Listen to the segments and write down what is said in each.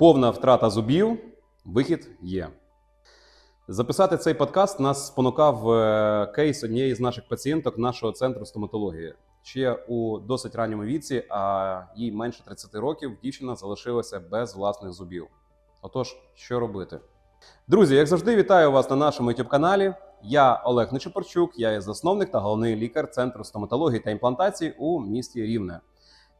Повна втрата зубів, вихід є. Записати цей подкаст нас спонукав е, кейс однієї з наших пацієнток нашого центру стоматології. Ще у досить ранньому віці, а їй менше 30 років, дівчина залишилася без власних зубів. Отож, що робити? Друзі, як завжди, вітаю вас на нашому youtube каналі. Я Олег Нечепорчук, я є засновник та головний лікар Центру стоматології та імплантації у місті Рівне.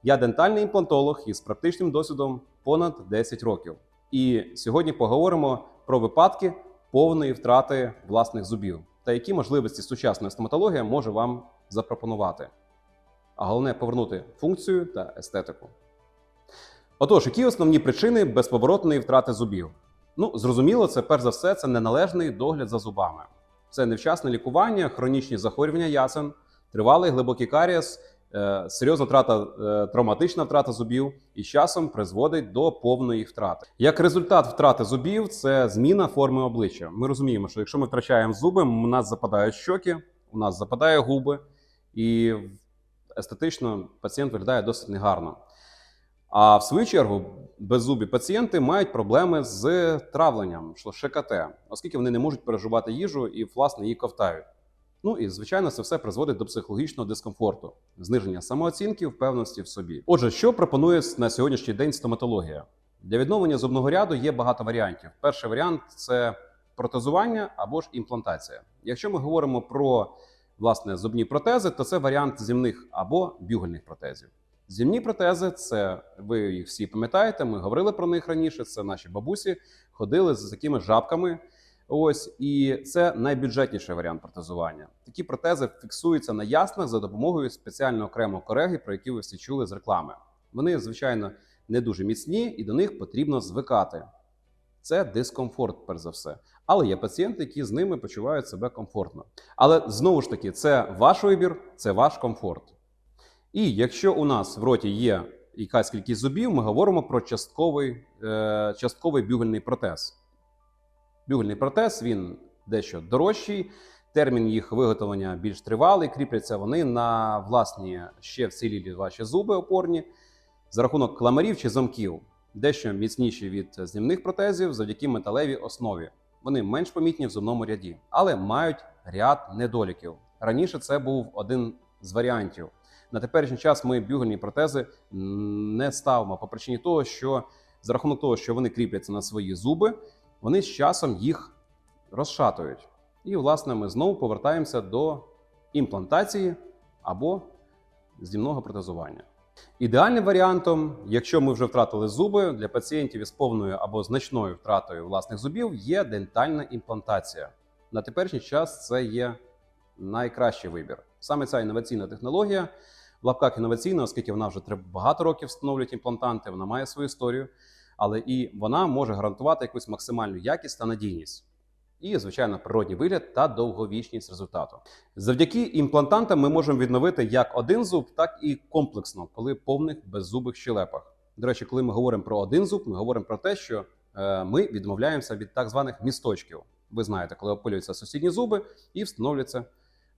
Я дентальний імплантолог із практичним досвідом понад 10 років. І сьогодні поговоримо про випадки повної втрати власних зубів та які можливості сучасна стоматологія може вам запропонувати. А головне повернути функцію та естетику. Отож, які основні причини безповоротної втрати зубів? Ну, зрозуміло, це перш за все це неналежний догляд за зубами. Це невчасне лікування, хронічні захворювання ясен, тривалий глибокий карієс, серйозна втрата, е, травматична втрата зубів і з часом призводить до повної втрати. Як результат втрати зубів, це зміна форми обличчя. Ми розуміємо, що якщо ми втрачаємо зуби, у нас западають щоки, у нас западає губи, і естетично пацієнт виглядає досить негарно. А в свою чергу, беззубі пацієнти мають проблеми з травленням, що ШКТ, оскільки вони не можуть переживати їжу і, власне, її ковтають. Ну і звичайно, це все призводить до психологічного дискомфорту, зниження самооцінки, впевненості в собі. Отже, що пропонує на сьогоднішній день стоматологія? Для відновлення зубного ряду є багато варіантів. Перший варіант це протезування або ж імплантація. Якщо ми говоримо про власне зубні протези, то це варіант земних або бюгельних протезів. Земні протези це ви їх всі пам'ятаєте. Ми говорили про них раніше. Це наші бабусі ходили з такими жабками. Ось і це найбюджетніший варіант протезування. Такі протези фіксуються на яснах за допомогою спеціального окремого кореги, про які ви всі чули з реклами. Вони, звичайно, не дуже міцні, і до них потрібно звикати. Це дискомфорт, перш за все. Але є пацієнти, які з ними почувають себе комфортно. Але знову ж таки, це ваш вибір, це ваш комфорт. І якщо у нас в роті є якась кількість зубів, ми говоримо про частковий, е, частковий бюгельний протез. Бюгельний протез він дещо дорожчий, термін їх виготовлення більш тривалий, кріпляться вони на власні ще вцілілі ваші зуби опорні за рахунок кламарів чи замків, дещо міцніші від знімних протезів завдяки металевій основі. Вони менш помітні в зубному ряді, але мають ряд недоліків. Раніше це був один з варіантів. На теперішній час ми бюгельні протези не ставимо по причині того, що за рахунок того, що вони кріпляться на свої зуби, вони з часом їх розшатують. І, власне, ми знову повертаємося до імплантації або знімного протезування. Ідеальним варіантом, якщо ми вже втратили зуби, для пацієнтів із повною або значною втратою власних зубів є дентальна імплантація. На теперішній час це є найкращий вибір. Саме ця інноваційна технологія, в лапках інноваційна, оскільки вона вже багато років встановлюють імплантанти, вона має свою історію, але і вона може гарантувати якусь максимальну якість та надійність. І, звичайно, природній вигляд та довговічність результату. Завдяки імплантантам ми можемо відновити як один зуб, так і комплексно, коли повних беззубих щелепах. До речі, коли ми говоримо про один зуб, ми говоримо про те, що е, ми відмовляємося від так званих місточків. Ви знаєте, коли опилюються сусідні зуби і встановлюються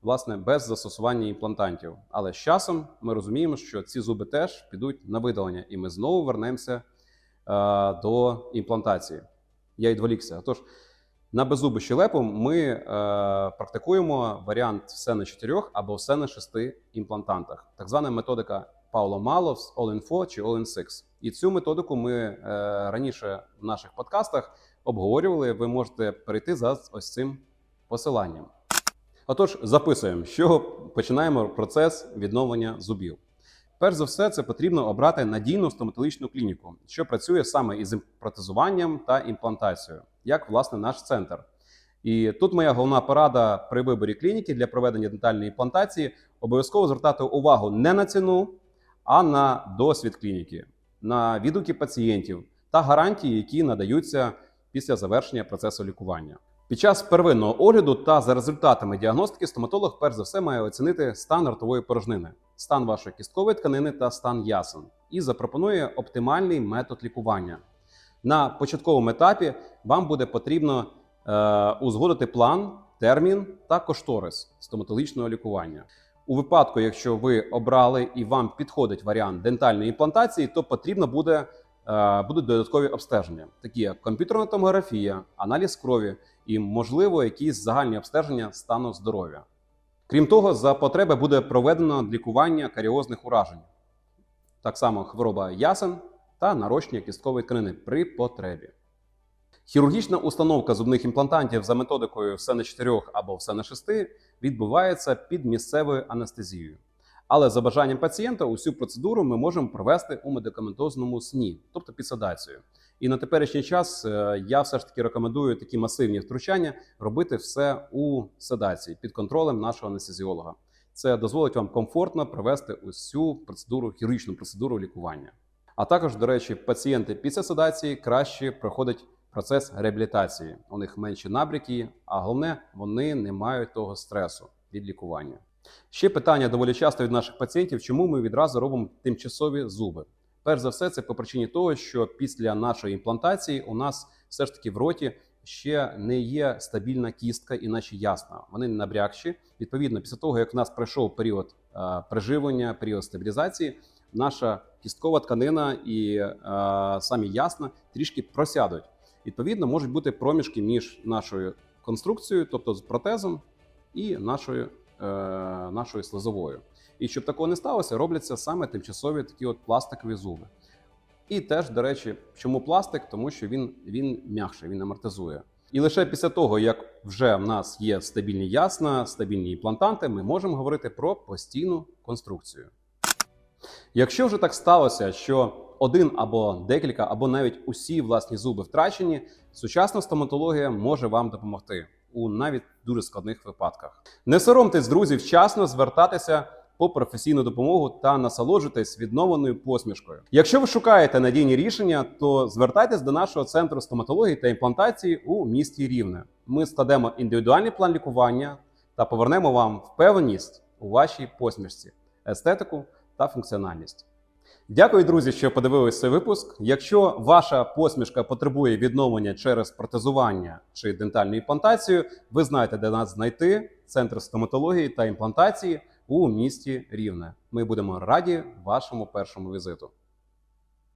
власне без застосування імплантантів. Але з часом ми розуміємо, що ці зуби теж підуть на видалення, і ми знову вернемося до імплантації. Я відволікся. Тож на беззубу щелепу ми е, практикуємо варіант все на чотирьох або все на шести імплантантах, так звана методика Пауло Мало, All-in-4 чи All-in-6. І цю методику ми е, раніше в наших подкастах обговорювали. Ви можете перейти за ось цим посиланням. Отож, записуємо, з чого починаємо процес відновлення зубів. Перш за все, це потрібно обрати надійну стоматологічну клініку, що працює саме із протезуванням та імплантацією, як власне наш центр. І тут моя головна порада при виборі клініки для проведення дентальної імплантації обов'язково звертати увагу не на ціну, а на досвід клініки, на відгуки пацієнтів та гарантії, які надаються після завершення процесу лікування. Під час первинного огляду та за результатами діагностики стоматолог перш за все має оцінити стан ротової порожнини, стан вашої кісткової тканини та стан ясен і запропонує оптимальний метод лікування. На початковому етапі вам буде потрібно е, узгодити план, термін та кошторис стоматологічного лікування. У випадку, якщо ви обрали і вам підходить варіант дентальної імплантації, то потрібно буде будуть додаткові обстеження, такі як комп'ютерна томографія, аналіз крові і, можливо, якісь загальні обстеження стану здоров'я. Крім того, за потреби буде проведено лікування каріозних уражень, так само хвороба ясен та нарощення кісткової тканини при потребі. Хірургічна установка зубних імплантантів за методикою все на 4 або все на 6 відбувається під місцевою анестезією. Але за бажанням пацієнта усю процедуру ми можемо провести у медикаментозному сні, тобто під седацією. І на теперішній час е, я все ж таки рекомендую такі масивні втручання робити все у седації під контролем нашого анестезіолога. Це дозволить вам комфортно провести усю процедуру, хірургічну процедуру лікування. А також, до речі, пацієнти після седації краще проходять процес реабілітації. У них менші набряки, а головне, вони не мають того стресу від лікування. Ще питання доволі часто від наших пацієнтів, чому ми відразу робимо тимчасові зуби. Перш за все, це по причині того, що після нашої імплантації у нас все ж таки в роті ще не є стабільна кістка і наші ясна. Вони не набрякші. Відповідно, після того, як у нас пройшов період е, приживлення, період стабілізації, наша кісткова тканина і е, самі ясна трішки просядуть. Відповідно, можуть бути проміжки між нашою конструкцією, тобто з протезом, і нашою, нашою слизовою. І щоб такого не сталося, робляться саме тимчасові такі от пластикові зуби. І теж, до речі, чому пластик? Тому що він, він м'якший, він амортизує. І лише після того, як вже в нас є стабільні ясна, стабільні імплантанти, ми можемо говорити про постійну конструкцію. Якщо вже так сталося, що один або декілька, або навіть усі власні зуби втрачені, сучасна стоматологія може вам допомогти у навіть дуже складних випадках. Не соромтесь, друзі, вчасно звертатися по професійну допомогу та насолоджуйтесь відновленою посмішкою. Якщо ви шукаєте надійні рішення, то звертайтесь до нашого центру стоматології та імплантації у місті Рівне. Ми складемо індивідуальний план лікування та повернемо вам впевненість у вашій посмішці, естетику та функціональність. Дякую, друзі, що подивилися цей випуск. Якщо ваша посмішка потребує відновлення через протезування чи дентальну імплантацію, ви знаєте, де нас знайти. Центр стоматології та імплантації у місті Рівне. Ми будемо раді вашому першому візиту.